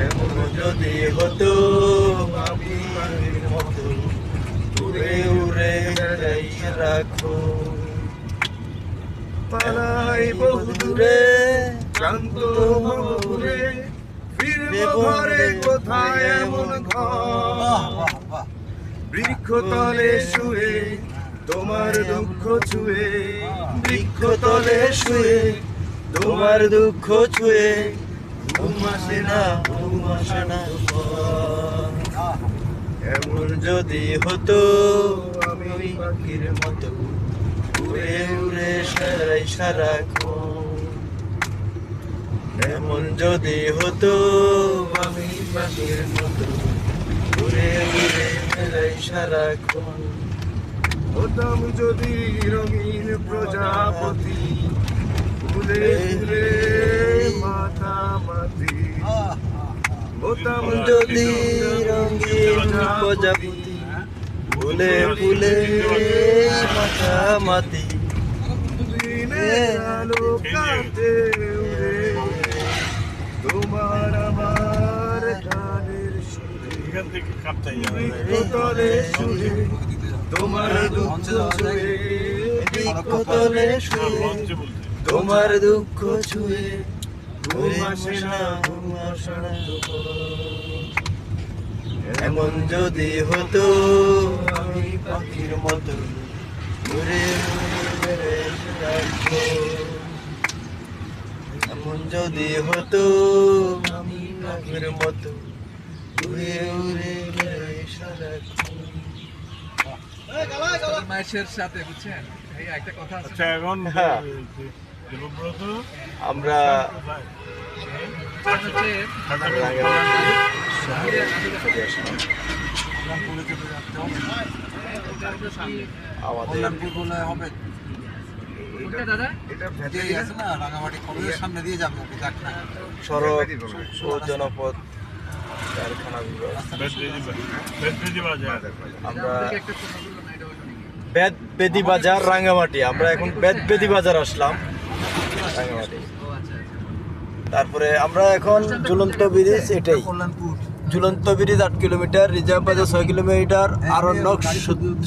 এমন যদি হতো আমি পাখির মতো উড়ে উড়ে রাখো। পালাই বহু দূরে ক্লান্ত মহুরে ফিরব ঘরে কোথায় এমন ঘর? বৃক্ষ তলে শুয়ে তোমার দুঃখ ছুঁয়ে বৃক্ষ তলে শুয়ে তোমার দুঃখ ছুঁয়ে এমন যদি হতো উড়ে উড়ে এমন যদি হতো, আমি পাখির মতো উড়ে উড়ে বেড়াই সারাক্ষণ। হতাম যদি রঙিন প্রজাপতি, ফুলে মাতামাতি যদি প্রজাপতি ফুলে ফুলে মাতামাতি। তোমার আমার তোমার দুঃখ ছুঁয়ে তোমার দুঃখ ছুঁয়ে ঘুম আসে না ঘুম আসে না এমন যদি হতো আমি পাখির মতো ঘুরে ঘুরে এমন যদি হতো আমি পাখির মতো উড়ে সারাক্ষণ মাসের সাথে বুঝছেন? এই একটা কথা আছে। আচ্ছা এখন হ্যাঁ। আমরা আমাদের সড়ক ও জনপথ কারখানা বিভাগ বেদবেদি বাজার আমরা রাঙ্গামাটি। আমরা এখন বেদ বেদি বাজার আসলাম। তারপরে আমরা এখন ঝুলন্ত ব্রিজ এটাই। ঝুলন্ত ব্রিজ আট কিলোমিটার রিজার্ভ বাজার ছয় কিলোমিটার আরণ্যক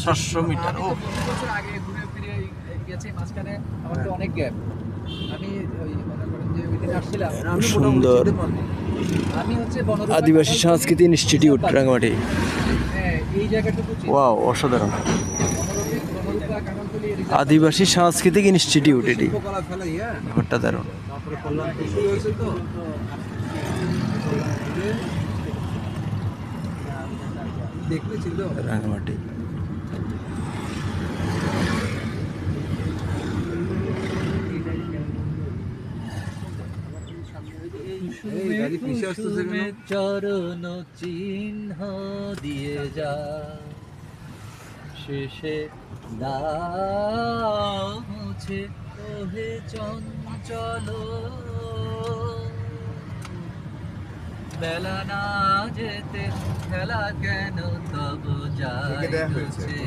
সাতশো মিটার। সুন্দর। আদিবাসী সংস্কৃতি ইনস্টিটিউট রাঙ্গামাটি। হ্যাঁ। ওয়াও অসাধারণ। আদিবাসী সাংস্কৃতিক ইনস্টিটিউট এটি। ব্যাপারটা দারুণ। কুসুমে চরণ চিহ্ন দিয়ে যা। শেষে মুছে ওহে চঞ্চল। বেলা না যেতে খেলা কেন তব যাইছে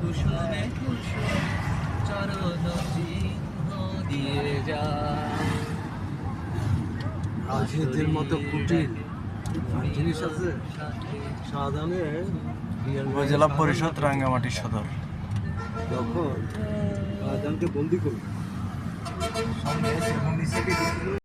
কুসুমে কুসুম চরণ চিহ্ন দিয়ে যা। রাজনীতির মতো কুটির জিনিস আছে উপজেলা পরিষদ রাঙ্গামাটি সদর। যখন রাজধানীকে বন্দি করবে।